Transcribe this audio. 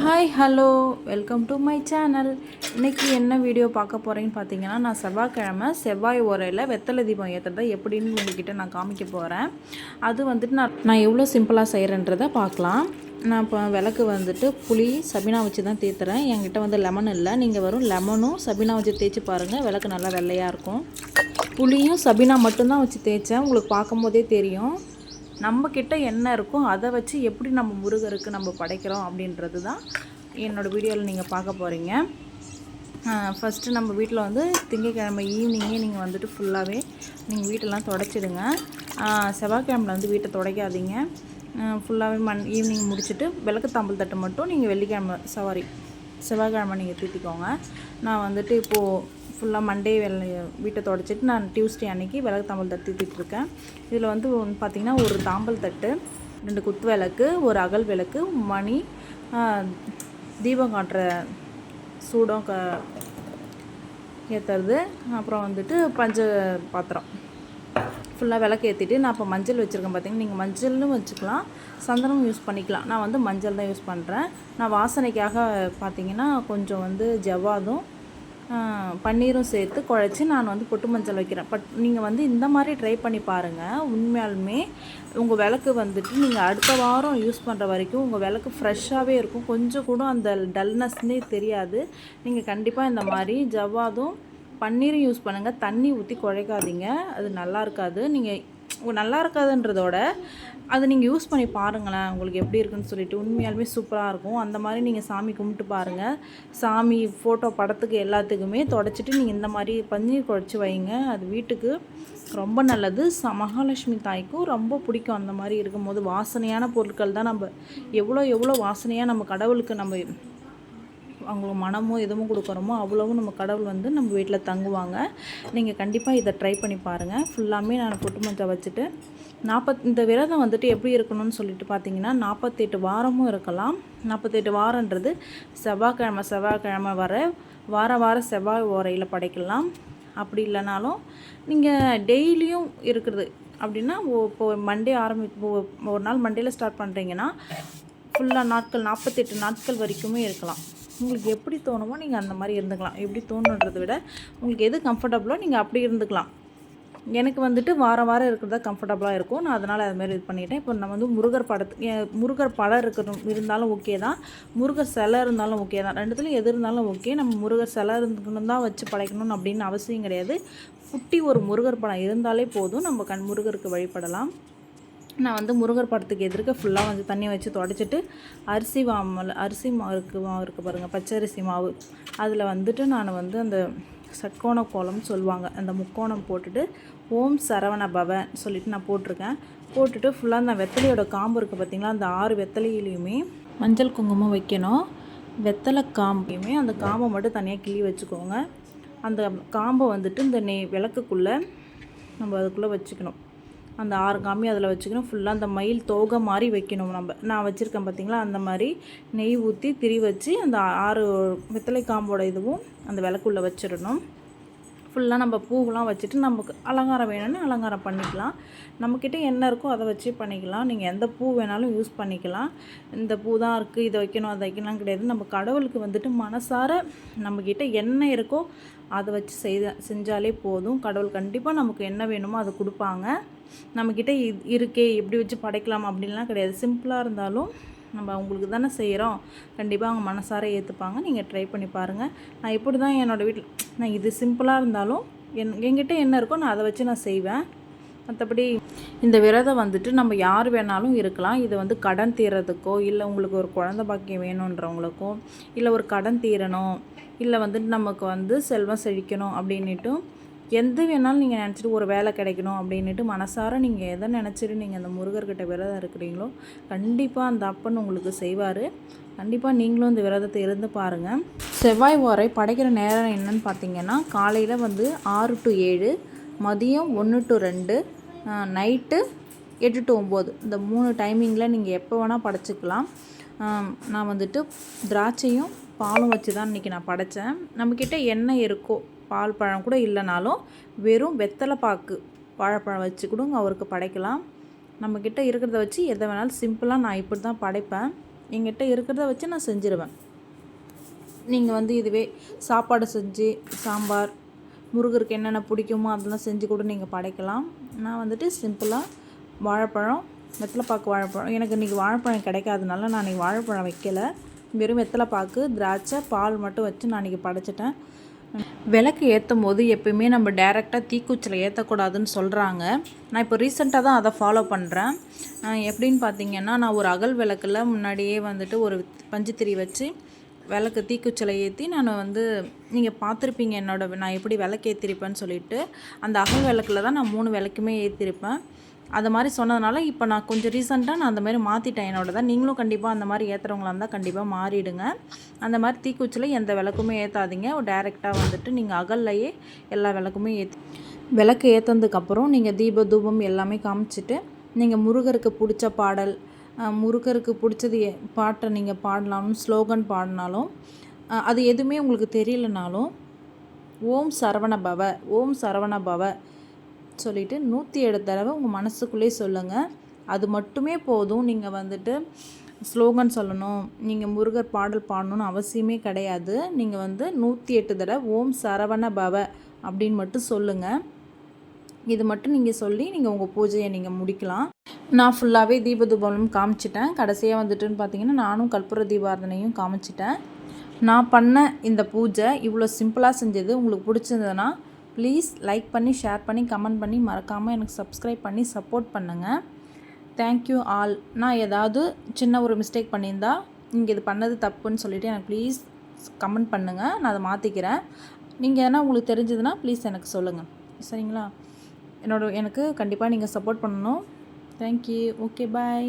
Hi hello welcome to my channel இன்றைக்கி என்ன video பார்க்க போகிறேன்னு பார்த்தீங்கன்னா நான் செவ்வாய்க்கிழமை செவ்வாய் உரையில் வெத்தலை தீபம் ஏற்றுறதை எப்படின்னு உங்ககிட்ட நான் காமிக்க போகிறேன் அது வந்துட்டு நான் நான் எவ்வளோ சிம்பிளாக செய்கிறேன்றதை பார்க்கலாம். நான் இப்போ விளக்கு வந்துட்டு புளி சபினா வச்சு தான் தேத்துறேன். என்கிட்ட வந்து லெமன் இல்லை. நீங்கள் வெறும் லெமனும் சபினா வச்சு தேய்ச்சி பாருங்கள் விளக்கு நல்லா வெள்ளையாக இருக்கும். புளியும் சபினா மட்டும்தான் வச்சு தேய்ச்சேன். உங்களுக்கு பார்க்கும்போதே தெரியும். நம்ம கிட்ட என்ன இருக்கோ அதை வச்சு எப்படி நம்ம முருகருக்கு நம்ம படைக்கிறோம் அப்படின்றது தான் என்னோடய வீடியோவில் நீங்கள் பார்க்க போகிறீங்க. ஃபஸ்ட்டு நம்ம வீட்டில் வந்து திங்கக்கிழமை ஈவினிங்கே நீங்கள் வந்துட்டு ஃபுல்லாகவே நீங்கள் வீட்டெல்லாம் தொடச்சிடுங்க. செவ்வாய்க்கிழமையில் வந்து வீட்டை துடைக்காதீங்க. ஃபுல்லாகவே மண் ஈவினிங் முடிச்சுட்டு விளக்கு தாம்பல் தட்டு மட்டும் நீங்கள் வெள்ளிக்கிழமை சாரி செவ்வாய்க்கிழமை நீங்கள் தூத்திக்கோங்க. நான் வந்துட்டு இப்போது ஃபுல்லாக மண்டே வெள்ளை வீட்டை தொடச்சிட்டு நான் டியூஸ்டே அன்னைக்கு விளக்கு தாம்பல் தட்டு தீட்டிருக்கேன் இதில் வந்து ஒன்று பார்த்தீங்கன்னா ஒரு தாம்பல் தட்டு ரெண்டு குத்து விளக்கு ஒரு அகல் விளக்கு மணி தீபம் காட்டுற சூடம் க ஏற்றுறது அப்புறம் வந்துட்டு பஞ்ச பாத்திரம். ஃபுல்லாக விளக்கு ஏற்றிட்டு நான் இப்போ மஞ்சள் வச்சுருக்கேன் பார்த்தீங்கன்னா நீங்கள் மஞ்சள்னு வச்சுக்கலாம். சந்தனமும் யூஸ் பண்ணிக்கலாம். நான் வந்து மஞ்சள் தான் யூஸ் பண்ணுறேன் நான் வாசனைக்காக பார்த்தீங்கன்னா கொஞ்சம் வந்து ஜவ்வாதும் பன்னீரும் சேர்த்து குழச்சி நான் வந்து பொட்டு மஞ்சள் வைக்கிறேன். பட் நீங்கள் வந்து இந்த மாதிரி ட்ரை பண்ணி பாருங்கள் உண்மையாலுமே உங்கள் விளக்கு வந்துட்டு நீங்கள் அடுத்த வாரம் யூஸ் பண்ணுற வரைக்கும் உங்கள் விளக்கு ஃப்ரெஷ்ஷாகவே இருக்கும். கொஞ்சம் கூட அந்த டல்னஸ்னே தெரியாது. நீங்கள் கண்டிப்பாக இந்த மாதிரி ஜவ்வாதும் பன்னீரும் யூஸ் பண்ணுங்கள் தண்ணி ஊற்றி குழைக்காதீங்க. அது நல்லா இருக்காது. நீங்கள் நல்லா இருக்காதுன்றதோட அதை நீங்கள் யூஸ் பண்ணி பாருங்களேன். உங்களுக்கு எப்படி இருக்குன்னு சொல்லிட்டு உண்மையாலுமே சூப்பராக இருக்கும். அந்த மாதிரி நீங்கள் சாமி கும்பிட்டு பாருங்கள் சாமி ஃபோட்டோ படத்துக்கு எல்லாத்துக்குமே தொடச்சிட்டு நீங்கள் இந்த மாதிரி பன்னீர் குழச்சி வைங்க. அது வீட்டுக்கு ரொம்ப நல்லது. ச மகாலட்சுமி தாய்க்கும் ரொம்ப பிடிக்கும். அந்த மாதிரி இருக்கும்போது வாசனையான பொருட்கள் தான் நம்ம எவ்வளோ எவ்வளோ வாசனையாக நம்ம கடவுளுக்கு நம்ம அவங்களுக்கு மனமோ எதுவும் கொடுக்குறோமோ அவ்வளவும் நம்ம கடவுள் வந்து நம்ம வீட்டில் தங்குவாங்க. நீங்கள் கண்டிப்பாக இதை ட்ரை பண்ணி பாருங்கள் ஃபுல்லாமே நான் பொட்டு மஞ்சள் வச்சுட்டு நாற்பத் இந்த விரதம் வந்துட்டு எப்படி இருக்கணும்னு சொல்லிட்டு பார்த்தீங்கன்னா நாற்பத்தெட்டு வாரமும் இருக்கலாம். நாற்பத்தெட்டு வாரன்றது செவ்வாய்க்கிழமை செவ்வாய்க்கிழமை வர வார வார செவ்வாய் ஓரையில் படைக்கலாம். அப்படி இல்லைனாலும் நீங்கள் டெய்லியும் இருக்கிறது அப்படின்னா ஓ- இப்போ மண்டே ஆரம்பி ஒரு நாள் மண்டேல ஸ்டார்ட் பண்ணுறீங்கன்னா ஃபுல்லாக நாட்கள் நாற்பத்தெட்டு நாட்கள் வரைக்குமே இருக்கலாம். உங்களுக்கு எப்படி தோணுமோ நீங்கள் அந்த மாதிரி இருந்துக்கலாம். எப்படி தோணுன்றதை விட உங்களுக்கு எது கம்ஃபர்டபுளோ நீங்கள் அப்படி இருந்துக்கலாம். எனக்கு வந்துட்டு வாரம் வாரம் இருக்கிறதா கம்ஃபர்டபுளாக இருக்கும். நான் அதனால் அதுமாரி இது பண்ணிட்டேன். இப்போ நம்ம வந்து முருகர் படத்து முருகர் படம் இருக்கணும் இருந்தாலும் ஓகே தான். முருகர் சிலை இருந்தாலும் ஓகே தான். ரெண்டுத்துலையும் எது இருந்தாலும் ஓகே நம்ம முருகர் சிலை இருந்துக்கணும் தான் வச்சு படைக்கணும்னு அப்படின்னு அவசியம் கிடையாது. குட்டி ஒரு முருகர் படம் இருந்தாலே போதும். நம்ம கண் முருகருக்கு வழிபடலாம். நான் வந்து முருகர் படத்துக்கு எதிர்க்க ஃபுல்லாக வந்து தண்ணி வச்சு தொடச்சிட்டு அரிசி மாமல் அரிசி மாவு மாவு இருக்குது பாருங்கள் பச்சரிசி மாவு. அதில் வந்துட்டு நான் வந்து அந்த சட்கோண கோலம்னு சொல்லுவாங்க. அந்த முக்கோணம் போட்டுட்டு ஓம் சரவண பவன் சொல்லிட்டு நான் போட்டிருக்கேன். போட்டுட்டு ஃபுல்லாக அந்த வெத்தலையோட காம்பு இருக்குது பார்த்திங்களா அந்த ஆறு வெத்தலையிலையுமே மஞ்சள் குங்குமம் வைக்கணும். வெத்தலை காம்பையுமே அந்த காம்பை மட்டும் தனியாக கிள்ளி வச்சுக்கோங்க. அந்த காம்பை வந்துட்டு இந்த நெய் விளக்குக்குள்ளே நம்ம அதுக்குள்ளே வச்சுக்கணும். அந்த ஆறு காமி அதில் வச்சுக்கணும். ஃபுல்லாக அந்த மயில் தோகை மாதிரி வைக்கணும் நம்ம. நான் வச்சுருக்கேன் பார்த்தீங்களா? அந்த மாதிரி நெய் ஊற்றி திரி வச்சு அந்த ஆறு வெத்தலை காம்போட இதுவும் அந்த விளக்குள்ளே வச்சிடணும். ஃபுல்லாக நம்ம பூவெலாம் வச்சுட்டு நமக்கு அலங்காரம் வேணும்னு அலங்காரம் பண்ணிக்கலாம். நம்மக்கிட்ட என்ன இருக்கோ அதை வச்சு பண்ணிக்கலாம். நீங்கள் எந்த பூ வேணாலும் யூஸ் பண்ணிக்கலாம். இந்த பூ தான் இருக்குது இதை வைக்கணும் அதை வைக்கலாம் கிடையாது. நம்ம கடவுளுக்கு வந்துட்டு மனசார நம்மக்கிட்ட என்ன இருக்கோ அதை வச்சு செய்த செஞ்சாலே போதும். கடவுள் கண்டிப்பாக நமக்கு என்ன வேணுமோ அதை கொடுப்பாங்க. நம்மக்கிட்ட இது இருக்கே எப்படி வச்சு படைக்கலாம் அப்படின்லாம் கிடையாது. சிம்பிளாக இருந்தாலும் நம்ம அவங்களுக்கு தானே செய்கிறோம் கண்டிப்பாக அவங்க மனசார ஏற்றுப்பாங்க நீங்கள் ட்ரை பண்ணி பாருங்கள் நான் இப்படி தான் என்னோடய வீட்டில் நான் இது சிம்பிளாக இருந்தாலும் என் என்கிட்ட என்ன இருக்கோ நான் அதை வச்சு நான் செய்வேன். மற்றபடி இந்த விரதம் வந்துட்டு நம்ம யார் வேணாலும் இருக்கலாம். இது வந்து கடன் தீர்றதுக்கோ இல்லை உங்களுக்கு ஒரு குழந்த பாக்கியம் வேணுன்றவங்களுக்கோ இல்லை ஒரு கடன் தீரணும் இல்லை வந்துட்டு நமக்கு வந்து செல்வம் செழிக்கணும் அப்படின்னுட்டும் எந்த வேணாலும் நீங்கள் நினச்சிட்டு ஒரு வேலை கிடைக்கணும் அப்படின்னுட்டு மனசார நீங்கள் எதை நினச்சிட்டு நீங்கள் அந்த முருகர்கிட்ட விரதம் இருக்கிறீங்களோ கண்டிப்பாக அந்த அப்பன் உங்களுக்கு செய்வார். கண்டிப்பாக நீங்களும் இந்த விரதத்தை இருந்து பாருங்கள் செவ்வாய் ஓரை படைக்கிற நேரம் என்னன்னு பார்த்தீங்கன்னா காலையில் வந்து ஆறு டு ஏழு மதியம் ஒன்று டு ரெண்டு நைட்டு எட்டு டு ஒம்பது இந்த மூணு டைமிங்கில் நீங்கள் எப்போ வேணால் படைச்சிக்கலாம். நான் வந்துட்டு திராட்சையும் பாலும் வச்சு தான் இன்றைக்கி நான் படைத்தேன் நம்மக்கிட்ட என்ன இருக்கோ பால் பழம் கூட இல்லைனாலும் வெறும் வெத்தலை பாக்கு வாழைப்பழம் வச்சு கூட அவருக்கு படைக்கலாம். நம்மக்கிட்ட இருக்கிறத வச்சு எதை வேணாலும் சிம்பிளாக நான் இப்படி தான் படைப்பேன். எங்கிட்ட இருக்கிறத வச்சு நான் செஞ்சுருவேன். நீங்கள் வந்து இதுவே சாப்பாடு செஞ்சு சாம்பார் முருகருக்கு என்னென்ன பிடிக்குமோ அதெல்லாம் செஞ்சு கூட நீங்கள் படைக்கலாம். நான் வந்துட்டு சிம்பிளாக வாழைப்பழம் வெத்தலைப்பாக்கு வாழைப்பழம். எனக்கு இன்றைக்கி வாழைப்பழம் கிடைக்காதனால நான் இன்றைக்கி வாழைப்பழம் வைக்கல. வெறும் வெத்தலைப்பாக்கு திராட்சை பால் மட்டும் வச்சு நான் இன்றைக்கி படைச்சிட்டேன். விளக்கு ஏற்றும் போது எப்பயுமே நம்ம டேரெக்டாக தீக்குச்சியில் ஏற்றக்கூடாதுன்னு சொல்கிறாங்க நான் இப்போ ரீசெண்டாக தான் அதை ஃபாலோ பண்ணுறேன் எப்படின்னு பார்த்தீங்கன்னா நான் ஒரு அகல் விளக்கில் முன்னாடியே வந்துட்டு ஒரு பஞ்சுத்திரி வச்சு விளக்கு தீக்குச்சலை ஏற்றி நான் வந்து நீங்கள் பார்த்துருப்பீங்க என்னோட நான் எப்படி விளக்கு ஏற்றிருப்பேன்னு சொல்லிட்டு அந்த அகல் விளக்கில் தான் நான் மூணு விளக்குமே ஏற்றிருப்பேன் அது மாதிரி சொன்னதுனால இப்போ நான் கொஞ்சம் ரீசெண்டாக நான் அந்த மாதிரி மாற்றிட்டேன் என்னோட தான் நீங்களும் கண்டிப்பாக அந்த மாதிரி ஏற்றுறவங்களா இருந்தால் கண்டிப்பாக மாறிடுங்க. அந்த மாதிரி தீக்குச்சியில் எந்த விளக்குமே ஏற்றாதீங்க டேரெக்டாக வந்துட்டு நீங்கள் அகல்லையே எல்லா விளக்குமே ஏற்றி விளக்கு ஏற்றதுக்கப்புறம் நீங்கள் தீப தூபம் எல்லாமே காமிச்சிட்டு நீங்கள் முருகருக்கு பிடிச்ச பாடல் முருகருக்கு பிடிச்சது பாட்டை நீங்கள் பாடலாம்னு ஸ்லோகன் பாடினாலும் அது எதுவுமே உங்களுக்கு தெரியலனாலும் ஓம் சரவண பவ ஓம் சரவண பவ சொல்லிட்டு நூற்றி ஏழு தடவை உங்கள் மனசுக்குள்ளே சொல்லுங்கள் அது மட்டுமே போதும். நீங்கள் வந்துட்டு ஸ்லோகன் சொல்லணும். நீங்கள் முருகர் பாடல் பாடணும்னு அவசியமே கிடையாது. நீங்கள் வந்து நூற்றி எட்டு தடவை ஓம் சரவண பவ அப்படின்னு மட்டும் சொல்லுங்கள் இது மட்டும் நீங்கள் சொல்லி நீங்கள் உங்கள் பூஜையை நீங்கள் முடிக்கலாம். நான் ஃபுல்லாகவே தீபதூபம் காமிச்சிட்டேன். கடைசியாக வந்துட்டுன்னு பார்த்தீங்கன்னா நானும் கற்பூர தீபாரதனையும் காமிச்சிட்டேன். நான் பண்ண இந்த பூஜை இவ்வளோ சிம்பிளாக செஞ்சது. உங்களுக்கு பிடிச்சிருந்ததுன்னா ப்ளீஸ் லைக் பண்ணி ஷேர் பண்ணி கமெண்ட் பண்ணி மறக்காமல் எனக்கு சப்ஸ்கிரைப் பண்ணி சப்போர்ட் பண்ணுங்கள் தேங்க்யூ ஆல் நான் ஏதாவது சின்ன ஒரு மிஸ்டேக் பண்ணியிருந்தா நீங்கள் இது பண்ணது தப்புன்னு சொல்லிவிட்டு எனக்கு ப்ளீஸ் கமெண்ட் பண்ணுங்கள் நான் அதை மாற்றிக்கிறேன் நீங்கள் எதனா உங்களுக்கு தெரிஞ்சதுன்னா ப்ளீஸ் எனக்கு சொல்லுங்கள் சரிங்களா? என்னோட எனக்கு கண்டிப்பாக நீங்கள் சப்போர்ட் பண்ணணும். Thank you okay bye